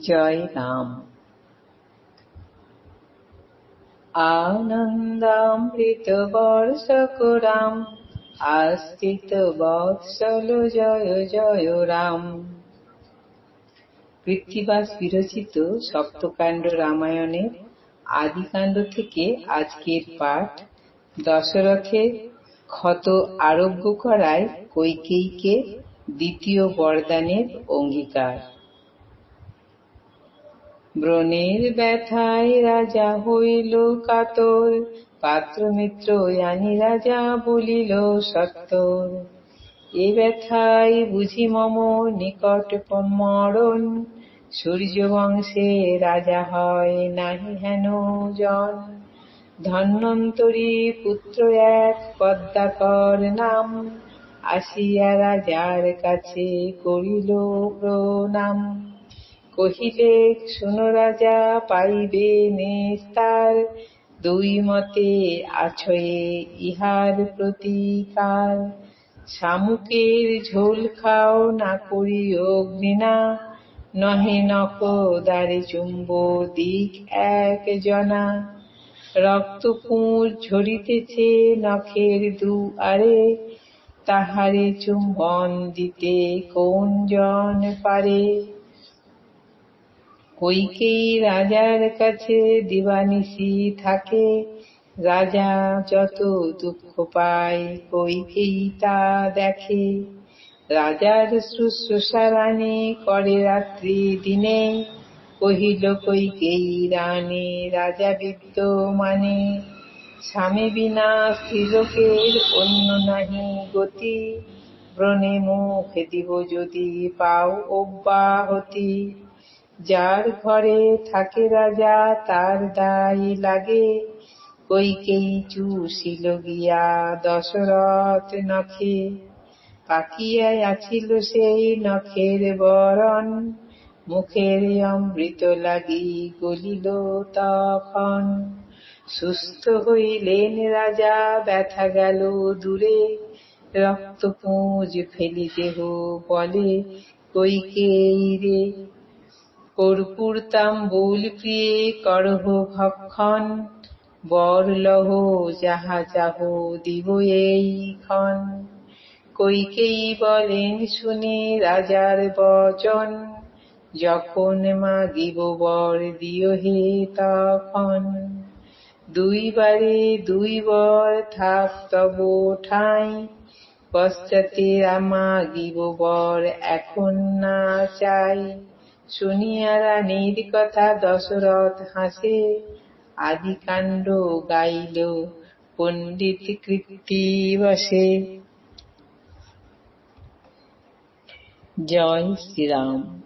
জয় রাম আনন্দামৃত বর্ষকরাম, আস্তিত বৎসল জয় জয় রাম। কৃত্তিবাস বিরচিত সপ্তকাণ্ড রামায়ণের আদিকাণ্ড থেকে আজকের পাঠ। দশরথে ক্ষত আরোগ্য করায় কৈকেয়ীকে দ্বিতীয় বরদানের অঙ্গীকার। ব্রণের ব্যথায় রাজা হইল কাতর, পাত্রমিত্র জানি রাজা বলিল সত্তর। এ ব্যথায় বুঝি মম নিকট মরণ সূর্যবংশে রাজা হয় নাহি হেন জন। ধন্বন্তরী পুত্র এক পদ্মাকর নাম, আসিয়া রাজার কাছে করিল প্রণাম। কহিলে, শুনো রাজা, পাইবে নিস্তার। দুই মতে আছয়ে ইহার প্রতিকার। শামুকের ঝোল খাও, না করি অগ্নিনা। নহে নক দ্বারে চুম্ব দিক এক জনা। রক্তপুঁজ ঝরিতেছে নখের দুয়ারে তাহারে চুম্বন দিতে কোন জন পারে? কৈকেয়ী রাজার কাছে দিবানিশি থাকে। রাজা যত দুঃখ পায় কৈকেয়ী তা দেখে। রাজার শুশ্রূষা রানী করে রাত্রি দিনে। কহিল কৈকেয়ী রানী, রাজা বিদ্য মানে? স্বামী বিনা স্ত্রীলোকের অন্য নাহি গতি। ব্রণে মুখ দিব যদি পাও অব্যাহতি। যার ঘরে থাকে রাজা, তার দায়ী লাগে। কৈকেয়ী চুষিল গিয়া দশরথ নখে। পাকিয়ায় আছিল সেই নখের বরণ। মুখের অমৃত লাগি গলিল তখন। সুস্থ হইলেন রাজা, ব্যথা গেল দূরে। রক্তপুঁজ ফেলি দেহ বলে কৈকেয়ী রে? কর্পূর তাম্বুল প্রিয়ে করহ ভক্ষণ বর লহ যাহা চাহ দিব এই ক্ষণ। কৈকেয়ী বলেন, শুনে রাজার বচন, যখন মাগিব বর দিও হে তখন। দুইবারে দুই বর থাক তব ঠাঁই, পশ্চাতে মাগিব বর এখন না চাই। শুনিয়া রানীর কথা দশরথ হাসে। আদিকাণ্ড গাইল পণ্ডিত কৃত্তিবাসে জয় শ্রীরাম।